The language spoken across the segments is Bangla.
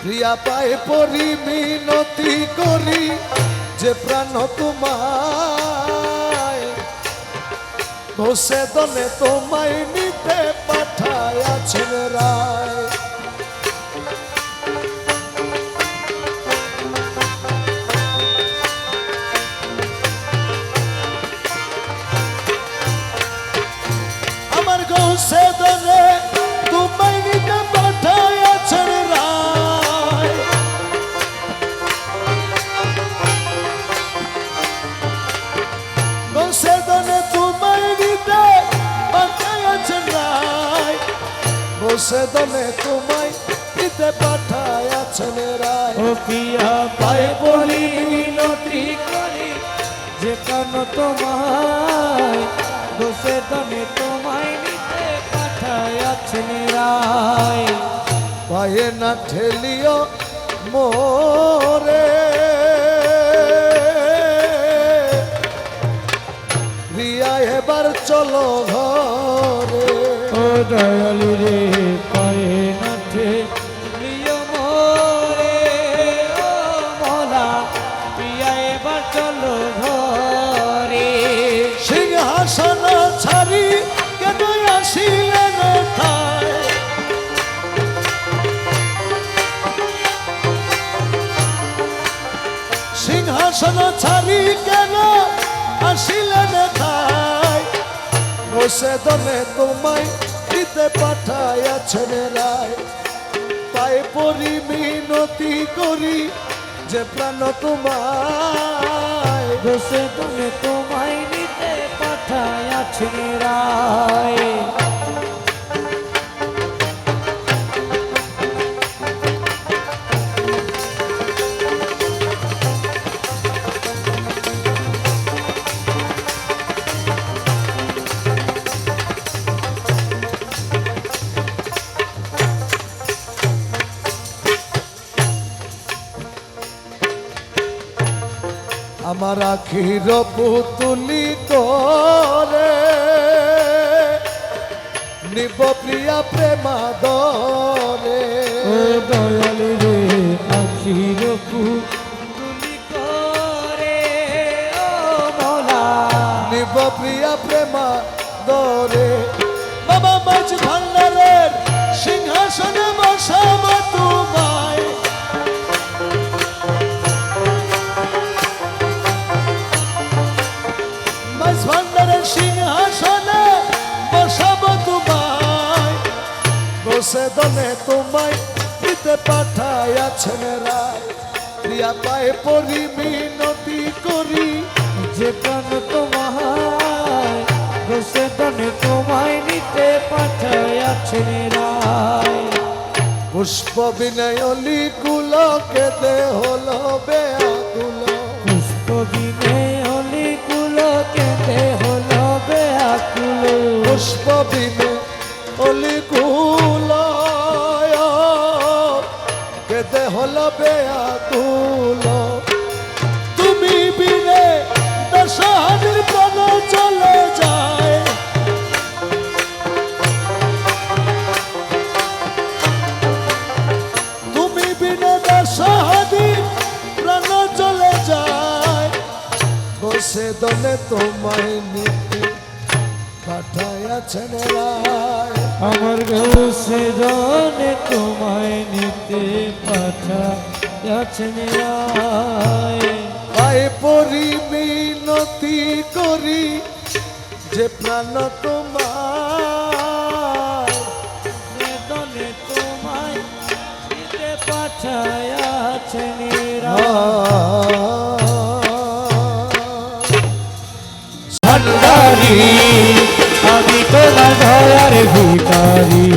প্রিয়া পায়ে পরি, মিনতি করি, যে প্রাণ তোমায়। ঘোষে দলে তোমায় নিতে পাঠায় আছেন রায়। দলে তোমায় নিতে পাঠায় আছেন রায়। ও পিয়া মিনতি করি যে কান তোমায় দমে তোমায় নিতে পাঠায় আছেন রায়। পায়ে না ঠেলিও মোরে। রিয়া এবার চলো ঘরে। ও দয়ালু সিংহাসন ছাড়ি কেন আসিলেন ঠায় সিংহাসন ছাড়ি, কেন আসিলেন ঠায় বসে দলে তোমায় দিতে পাঠায়াছেন রায়। পায়ে পরি মিনতি করি যে প্রাণ তোমায়। দোষে তুমি তোমায় আছেন রায় আমার আখির পুতুলি করে নিব প্রিয়া প্রেমাদরে ও দয়ালু রে আখির তুমি করে ও মোলা। নিব প্রিয়া প্রেমাদরে বাবা মাছ ভান্ডারের সিংহাসনে বসা তোমায় দলে তোমায় দিতে পাঠায়াছেন রায়। প্রিয়া পায়ে পরি মিনতি করি যে প্রাণ তোমায় দোষে দনে তোমায় নিতে পাঠায় আছেন রায়। পুষ্প বিনয় অলি কুলকে দে হলো বেআকুল পুষ্প দিনে হলি কুলো কেঁদে হলো বেআকুল পুষ্প বিনে অলি কুল কেদে হলো বেআকুল তুমি বিনে দশহানির প্রাণ চলে যায়। তুমি বিনে দশহানি প্রাণ চলে যায়। বসে দলে তোমায় নিতে পাঠায়াছেন রায় আমার গৌসে জনে তোমায় নিতে পাঠায় আছেন রায় পায়ে পরি মিনতি করি যে প্রাণ তোমার। তোমায় নিতে পাঠায় আছেন রায় দয়ার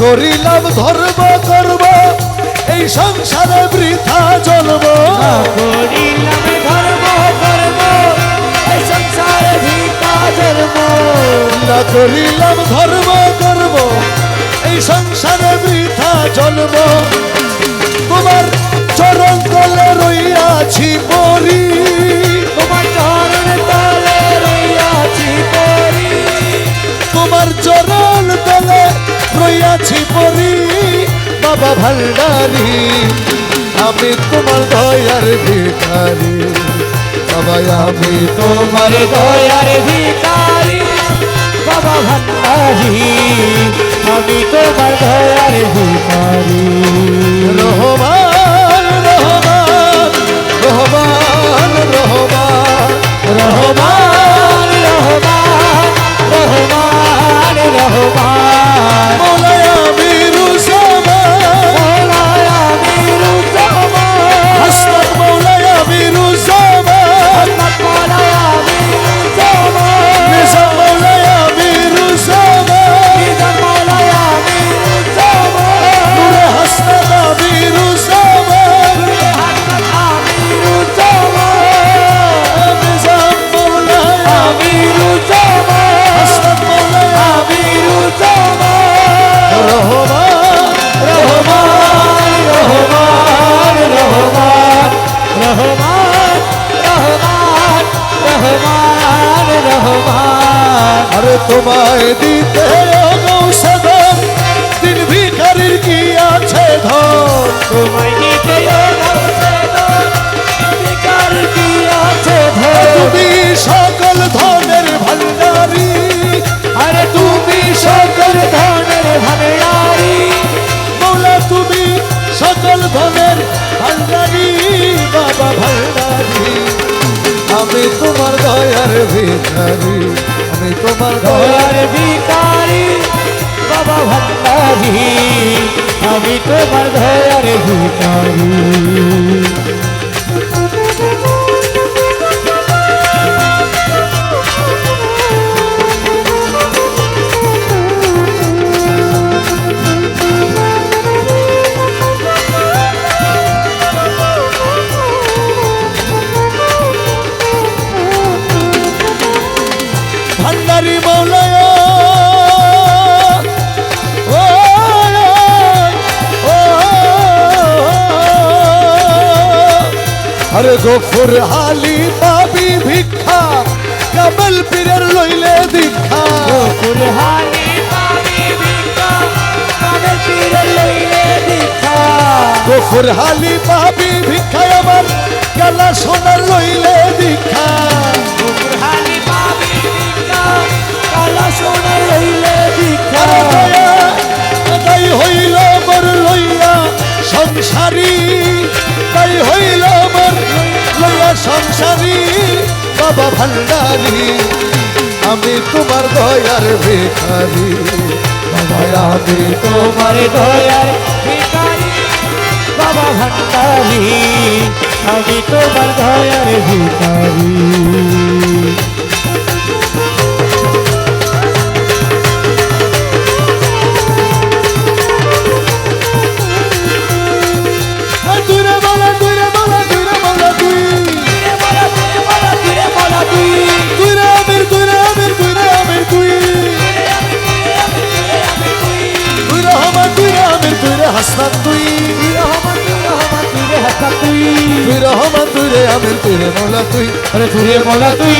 করিলাম ধর্ম করব এই সংসারে বৃথা জন্ম। না করিলাম ধর্ম কর্ম এই সংসারে ভিকা জন্ম। না করিলাম ধর্ম করব এই সংসারে বৃথা জন্ম। তোমার চরণ তলে রইয়াছি পরি। তোমার চরণ তলে রইয়াছি পরি। তোমার চরণ তলে রইয়াছি পরি, বাবা ভান্ডারি আমি তোমার দয়ার ভিখারি। বাবা আমি তোমার দয়ার ভিকারি বাবা ভান্ডারি আমি তোমার দয়ার ভিকারি রহমান রহমান রহমান রহমান রহমান। Hasta দয়ার ভিখারি আমি তোমার দয়ার ভিখারি বাবা ভান্ডারি আমি তোমার দয়ার ভিকারি আরে গফুর হালি পাবি ভিক্ষা কামল পীরের লইলে দীক্ষা। কুলহানি পাবি ভিক্ষা কামের পীর লইলে দীক্ষা। গফুর হালি পাবি ভিক্ষা আমার গলা সোনার লইলে দীক্ষা। কুলহানি পাবি ভিক্ষা কালা সোনা লইলে দীক্ষা। তাই হইল মোর লইয়া সংসারী তাই হইল লইয়া সংসারী, বাবা ভান্ডারি। আমি তোমার দয়ার ভিখারি। বাবা, আমি তোমার দয়ার ভিখারি। বাবা ভান্ডারি, আমি তোমার দয়ার ভিখারি। হাসনা তুই হাসনান তুই তুই রহমান তুইরে আমির তুইরে মৌলা তুই আরে তুরে মোলা তুই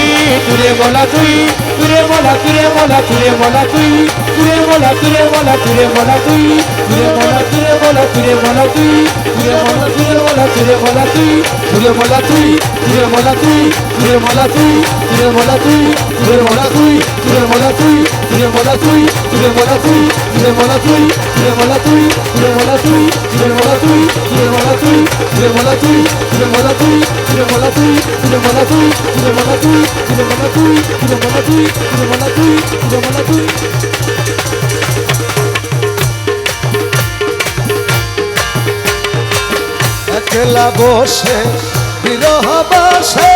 তুরে মোলা তুই তুরে মোলা তুরে মোলা তুরে মোলা তুই তুরে মোলা তুরে মোলা তুরে মোলা তুই তুরে মোলা তুরে মোলা তুরে মোলা তুই তুরে মোলা তুরে মোলা তুরে মোলা তুই তুরে মোলা তুই তুরে মোলা তুই তুরে মোলা তুই তুরে মোলা তুই তুরে মোলা তুই তুরে মোলা তুই তুরে মোলা তুই তুরে মোলা তুই তুরে মোলা তুই তুরে মোলা তুই তুরে মোলা তুই তুরে মোলা তুই তুরে মোলা তুই তুরে মোলা তুই তুরে মোলা তুই তুরে মোলা তুই তুরে মোলা তুই তুরে মোলা তুই তুরে মোলা তুই তুরে মোলা তুই তুরে মোলা তুই তুরে মোলা তুই একলা বসে বিরহ বাসে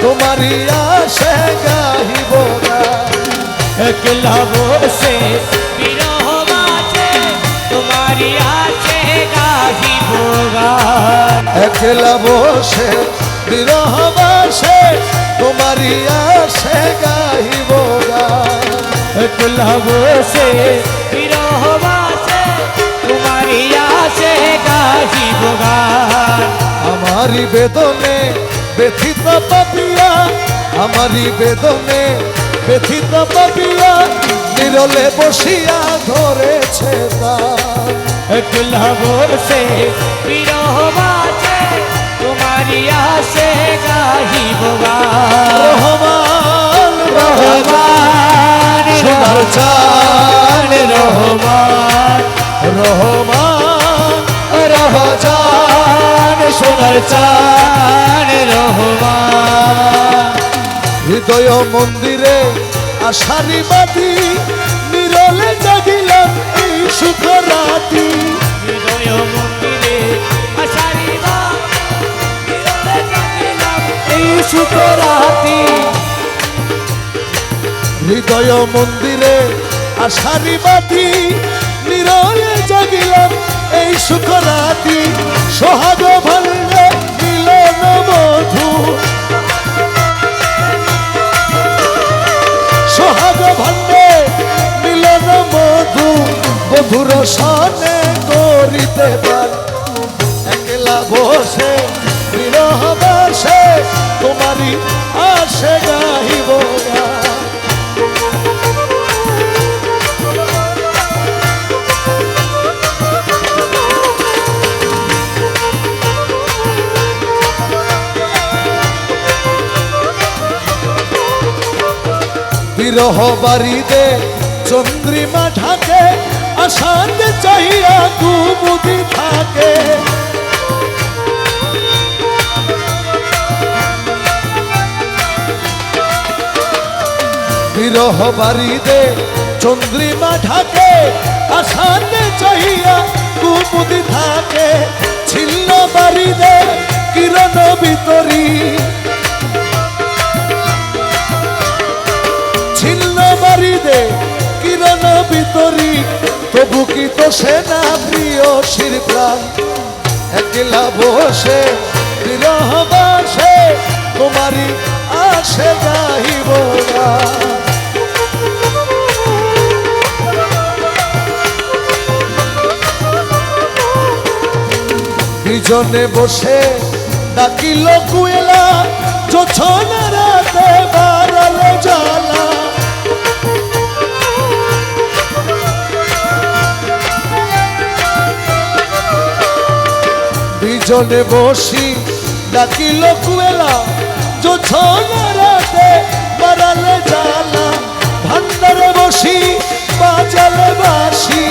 তোমারই আসে গাহিব গান। একলা বসে একলা বসে বিরহ বাসে তোমারই আসে গাইব একলা বসে বিরহ বাসে তোমারই আসে গাহিব গান আমারই বেদনে ব্যথিত পাপিয়া আমারই বেদনে ব্যথিত পাপিয়া নিরলে বসিয়া ধরেছে তার। একলা বসে বিরহ বাসে তোমারই আসে গাহিব রহমান রহমান সোনার চান রহমান রহমান সোনার চান রহমান। হৃদয় মন্দিরে আশারি বাতি নিরলে জাগিলাম এই সুখ রাতি হৃদয় জাগিলাম এই সুখ রাতি হৃদয় মন্দিরে আশারি বাতি নিরলে জাগিলাম এই সুখ রাতি সোহাগ ভালে মিলন মধু সোহাগ ভান্ডে মিলন মধু মধুর সনে করিতে পার। একলা বসে আসে গাহিব। বিরহ বাড়িতে চন্দ্রিমা ঢাকে আশাতে চাহিয়া কুমুদি থাকে বিরহ বাড়িতে চন্দ্রিমা ঢাকে আশাতে চাহিয়া কুমুদি থাকে। ছিন্ন বাড়িতে কিরণ ভিতরী ছিন্ন বাড়িতে কিরণ ভিতরি তবু কি তো সেনা প্রিয় শির প্রাণ একলা বসে, বিরহ বাসে, তোমারই আসে গাহিব গান। বিজনে বসে ডাকিল কুয়েলা যোছনা রাতে বারালে জ্বালা। বিজনে বসি ডাকিল কুয়েলা যোছনা রাতে বারালে জ্বালা। ভান্ডারে বসি, বাজালে বাসি।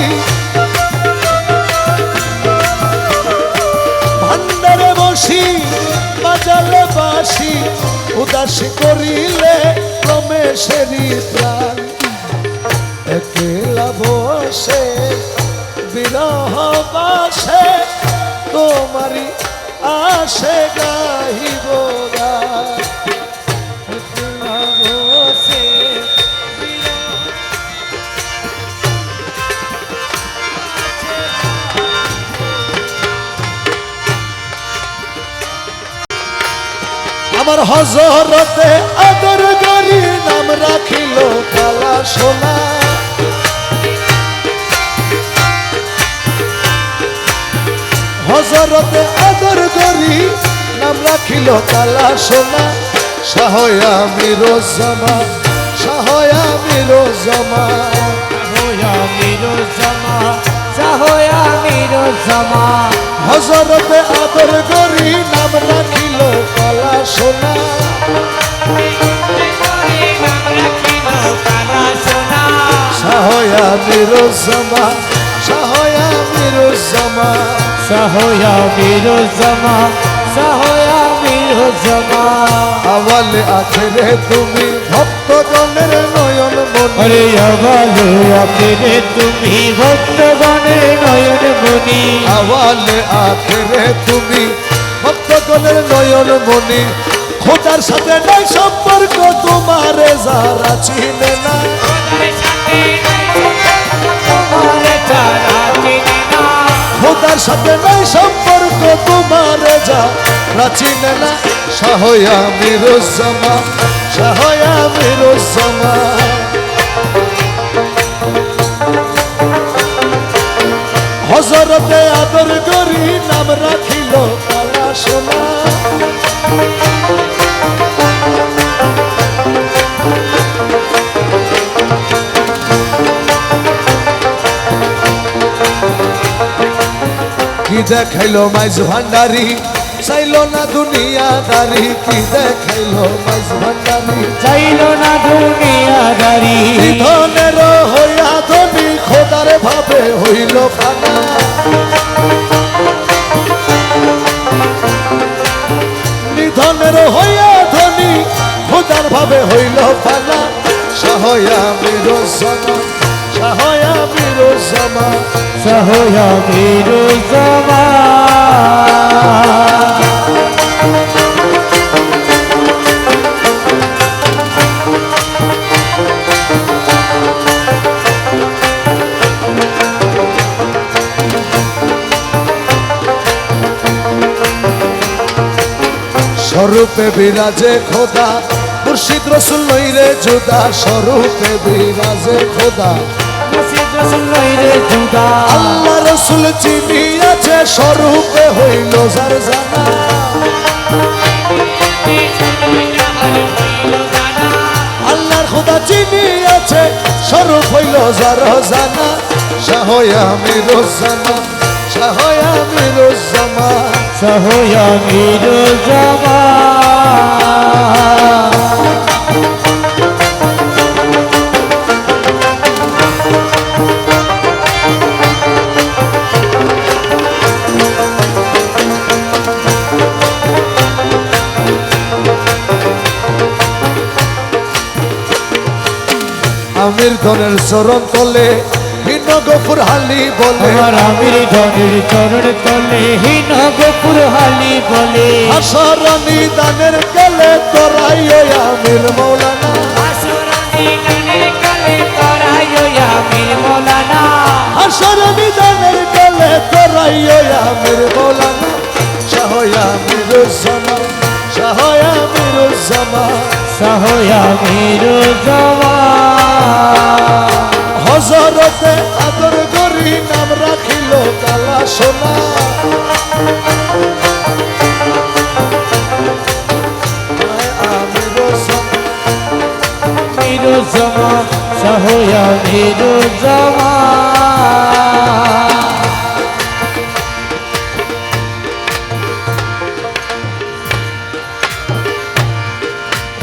বসি বাজালে বাসি উদাসী করিলে রমেশেরই প্রাণ একলা বসে বিরহ বাসে তোমারি আসে গাহিব গান। আমার হজরতে আদর গরি নাম রাখিল কালা সোনা। হজরতে আদর গরি নাম রাখিল কালা সোনা। সাহয়া মিরো জমা সাহয়া মিরো জমা সাহয়া মিরো জামা সাহয়া মিরো জামা হজরতে আদর গরি নাম রাখিল কালা সোনা। সাহয়া মিরো জমা সাহয়া মিরো জমা সাহয়া মিরো জামা সাহয়া মিরো জামা আওয়ালে আখেরে তুমি ভক্তগণের নয়ন মনি। আরে আবালে আখেরে তুমি ভক্তগণের নয়ন মনি। আওয়ালে আখেরে তুমি ভক্তগণের নয়ন মনি। খোদার সাথে নাই সম্পর্ক তোমারে যারা চিনে না। চিনি খোদার সাথে নাই সম্পর্ক তোমারে যা প্রাচীন না। শাহয়া মিরুজ্জামা শাহয়া মিরুজ্জামা হজরতে আদর করি নাম রাখিল কালা সোনা। কি দেখাইলো মাইজ ভান্ডারি? চাইলো না দুনিয়াদারি কি দেখাইলো মাইজ ভান্ডারি চাইল না দুনিয়াদারি। ধনের হইয়া ধনী খোদার ভাবে হইল ফানা নিধনের হইয়া ধনী খোদার ভাবে হইল ফানা সাহয়া বিরোজমা সাহয়া বিরোজমা সহয়া বীরু জমা স্বরূপে বিরাজে খোদা মুর্শিদ রসুল নইরে জুদা স্বরূপে বিরাজে খোদা। মসজিদ রসুল লইরে জুদা আল্লাহ রসুল চিনি আছে, স্বরূপে হইল আল্লাহর খোদা চিনি আছে, স্বরূপ হইল যার জানা শাহয়া মিরুজ্জামা শাহয়া মিরুজ্জামা সহয়া বীরু জমা আমির ধনের চরণ তলে ভিন্ন গফুর হালি বলে। আমার আমির ধনের চরণ তলে হীন গোপুর হালি বলে। আসরানি দানের কালে তোরাই আমির মৌলানা। আসরানি দানের কালে তোরাই ওই আমির মৌলানা। শাহয়া মিরুজ্জামা শাহয়া মিরুজ্জামা সহয়া বীরু জমা হজরতে আদর করি, নাম রাখিল কালা সোনা বীরু জমা সহয়া বীরু জমা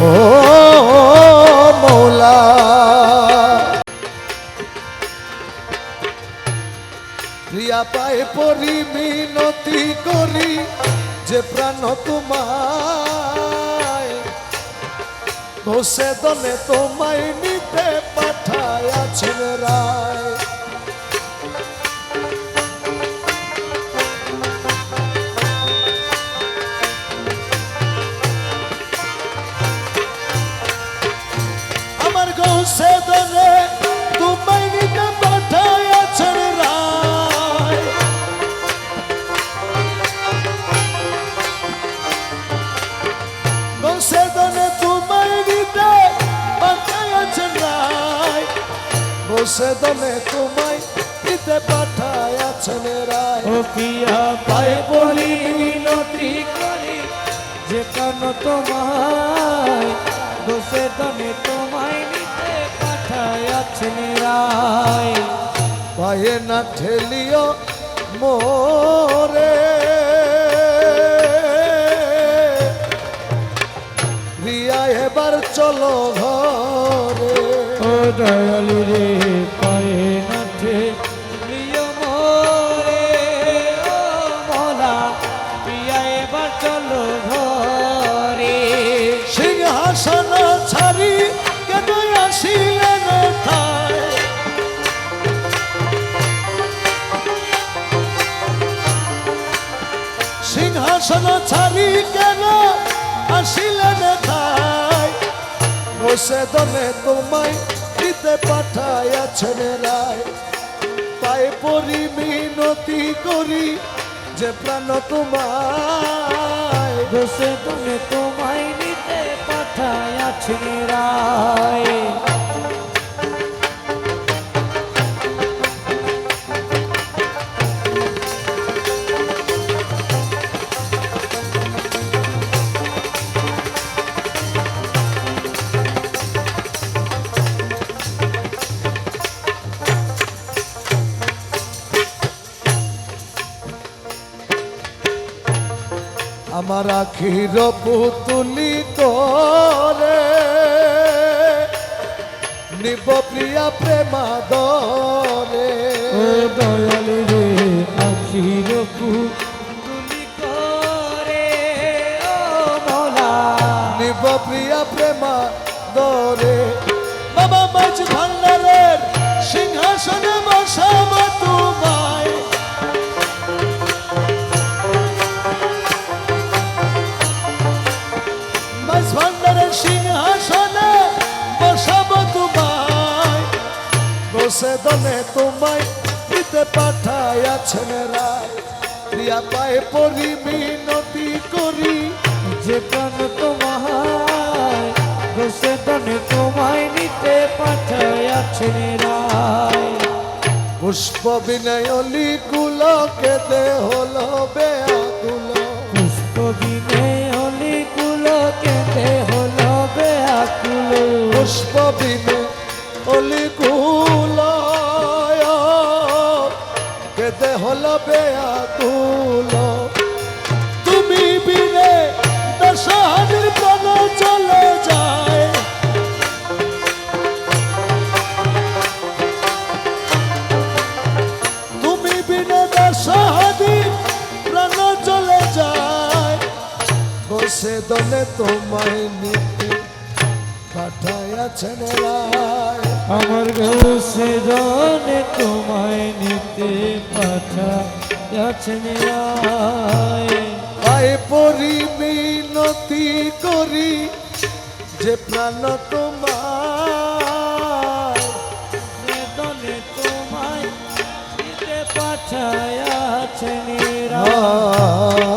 ও মৌলা। প্রিয়া পায় তোমায়। নিতে পাঠায় আছেন রায়। দলে তোমায় নিতে পাঠায় আছেন রায়। ও পিয়া পায়ে বলি মিনতি করি যে কেন তোমায় দোষে দমে তোমায় নিতে পাঠায় আছেন রায়। পায়ে না ঠেলিও মোরে। রিয়া এবার চলো ঘরে। ও দয়ালু কেন আসিলেন বসে দমে তোমায় দিতে পাঠায়াছেন রায় পায়ে পরি মিনতি করি যে প্রাণ তোমায়। দোষে তুমি তোমায় নিতে পাঠায়াছেন রায় আমার আখির পুতুলি করে নিব প্রিয়া প্রেমা দরে দয়াল রে আখির পুতুলি করে ও মৌলা। নিব প্রিয়া প্রেমা দরে বাবা মাঝ ভান্ডারের সিংহাসনে বসাব তোমায় বসে দনে তোমায় দিতে পাঠায়াছেন রায়। প্রিয়া পায়ে পরি মিনতি করি যে প্রাণ তোমায় দোষে দনে তোমায় নিতে পাঠায়াছেন রায়। পুষ্প বিনয়লি কুলকে দে হলো বেআকুল পুষ্প বিনে হলি কুলো কেঁদে হলো বেআকুল পুষ্প বিনে অলি কুল বসে দলে তোমায় নিতে পাঠায়াছেন রায়। আমার দনে তোমায় নিতে পাঠায়াছেন রায়। পায়ে পরি মিনতি করি যে প্রাণ তোমার যে দনে তোমায় নিতে পাঠায়াছেন রায়। আ